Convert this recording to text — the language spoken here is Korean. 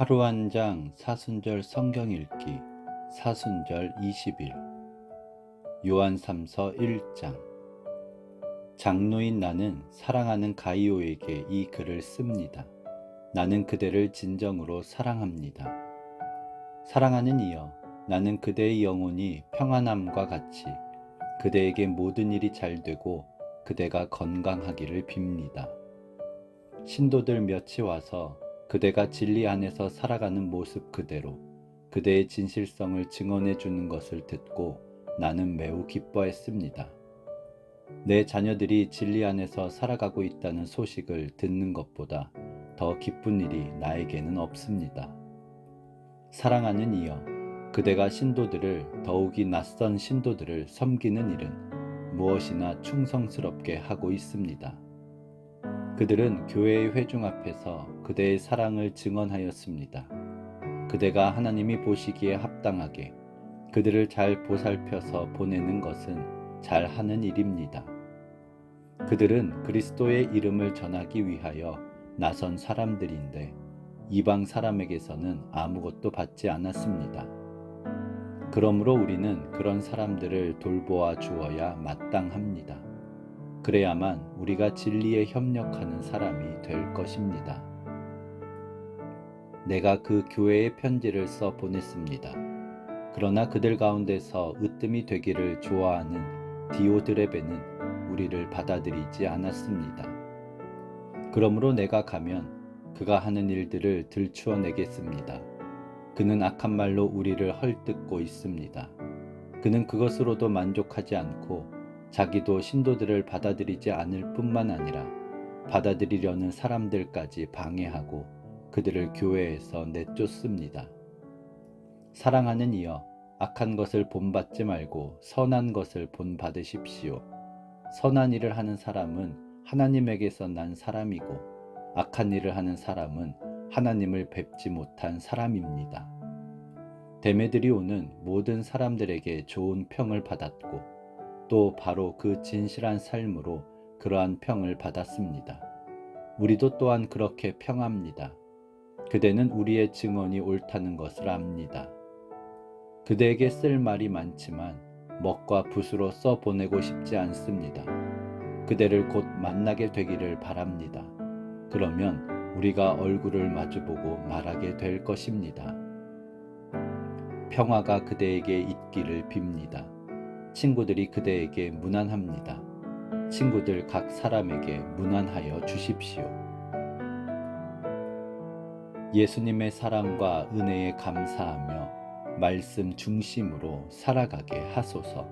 하루 한 장 사순절 성경 읽기 사순절 20일 요한 3서 1장 장로인 나는 사랑하는 가이오에게 이 글을 씁니다. 나는 그대를 진정으로 사랑합니다. 사랑하는 이여 나는 그대의 영혼이 평안함과 같이 그대에게 모든 일이 잘 되고 그대가 건강하기를 빕니다. 신도들 몇이 와서 그대가 진리 안에서 살아가는 모습 그대로 그대의 진실성을 증언해 주는 것을 듣고 나는 매우 기뻐했습니다. 내 자녀들이 진리 안에서 살아가고 있다는 소식을 듣는 것보다 더 기쁜 일이 나에게는 없습니다. 사랑하는 이여, 그대가 신도들을 더욱이 낯선 신도들을 섬기는 일은 무엇이나 충성스럽게 하고 있습니다. 그들은 교회의 회중 앞에서 그대의 사랑을 증언하였습니다. 그대가 하나님이 보시기에 합당하게 그들을 잘 보살펴서 보내는 것은 잘 하는 일입니다. 그들은 그리스도의 이름을 전하기 위하여 나선 사람들인데 이방 사람에게서는 아무것도 받지 않았습니다. 그러므로 우리는 그런 사람들을 돌보아 주어야 마땅합니다. 그래야만 우리가 진리에 협력하는 사람이 될 것입니다. 내가 그 교회에 편지를 써 보냈습니다. 그러나 그들 가운데서 으뜸이 되기를 좋아하는 디오드레베는 우리를 받아들이지 않았습니다. 그러므로 내가 가면 그가 하는 일들을 들추어 내겠습니다. 그는 악한 말로 우리를 헐뜯고 있습니다. 그는 그것으로도 만족하지 않고 자기도 신도들을 받아들이지 않을 뿐만 아니라 받아들이려는 사람들까지 방해하고 그들을 교회에서 내쫓습니다. 사랑하는 이여, 악한 것을 본받지 말고 선한 것을 본받으십시오. 선한 일을 하는 사람은 하나님에게서 난 사람이고 악한 일을 하는 사람은 하나님을 뵙지 못한 사람입니다. 데메들이 오는 모든 사람들에게 좋은 평을 받았고 또 바로 그 진실한 삶으로 그러한 평을 받았습니다. 우리도 또한 그렇게 평합니다. 그대는 우리의 증언이 옳다는 것을 압니다. 그대에게 쓸 말이 많지만 먹과 붓으로 써 보내고 싶지 않습니다. 그대를 곧 만나게 되기를 바랍니다. 그러면 우리가 얼굴을 마주보고 말하게 될 것입니다. 평화가 그대에게 있기를 빕니다. 친구들이 그대에게 무난합니다. 친구들 각 사람에게 무난하여 주십시오. 예수님의 사랑과 은혜에 감사하며 말씀 중심으로 살아가게 하소서.